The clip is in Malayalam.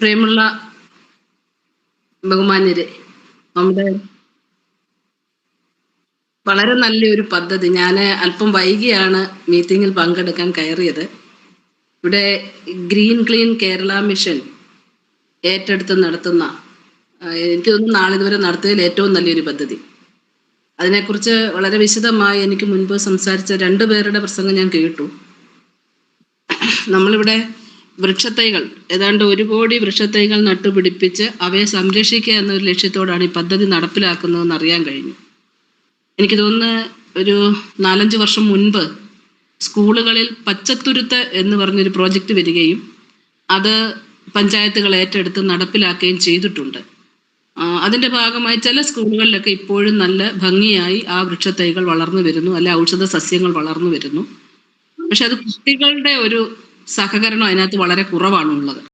പ്രിയമുള്ള ബഹുമാന്യരെ നമ്മുടെ വളരെ നല്ലൊരു പദ്ധതി. ഞാൻ അല്പം വൈകിയാണ് മീറ്റിങ്ങിൽ പങ്കെടുക്കാൻ കയറിയത്. ഇവിടെ ഗ്രീൻ ക്ലീൻ കേരള മിഷൻ ഏറ്റെടുത്ത് നടത്തുന്ന എനിക്ക് തോന്നുന്നു നാളിതുവരെ നടത്തിയതിൽ ഏറ്റവും നല്ലൊരു പദ്ധതി. അതിനെക്കുറിച്ച് വളരെ വിശദമായി എനിക്ക് മുൻപ് സംസാരിച്ച രണ്ടു പേരുടെ പ്രസംഗം ഞാൻ കേട്ടു. നമ്മളിവിടെ വൃക്ഷത്തൈകൾ. ഏതാണ്ട് ഒരു കോടി വൃക്ഷത്തൈകൾ നട്ടുപിടിപ്പിച്ച് അവയെ സംരക്ഷിക്കുക എന്നൊരു ലക്ഷ്യത്തോടാണ് ഈ പദ്ധതി നടപ്പിലാക്കുന്നതെന്ന് അറിയാൻ കഴിഞ്ഞു. എനിക്ക് തോന്നുന്നു ഒരു നാലഞ്ച് വർഷം മുൻപ് സ്കൂളുകളിൽ പച്ചത്തുരുത്ത് എന്ന് പറഞ്ഞൊരു പ്രോജക്റ്റ് വരികയും അത് പഞ്ചായത്തുകൾ ഏറ്റെടുത്ത് നടപ്പിലാക്കുകയും ചെയ്തിട്ടുണ്ട്. അതിന്റെ ഭാഗമായി ചില സ്കൂളുകളിലൊക്കെ ഇപ്പോഴും നല്ല ഭംഗിയായി ആ വൃക്ഷത്തൈകൾ വളർന്നു വരുന്നു. അല്ലെ ഔഷധ സസ്യങ്ങൾ വളർന്നു വരുന്നു. പക്ഷെ അത് കുട്ടികളുടെ ഒരു സഹകരണം അതിനകത്ത് വളരെ കുറവാണ് ഉള്ളത്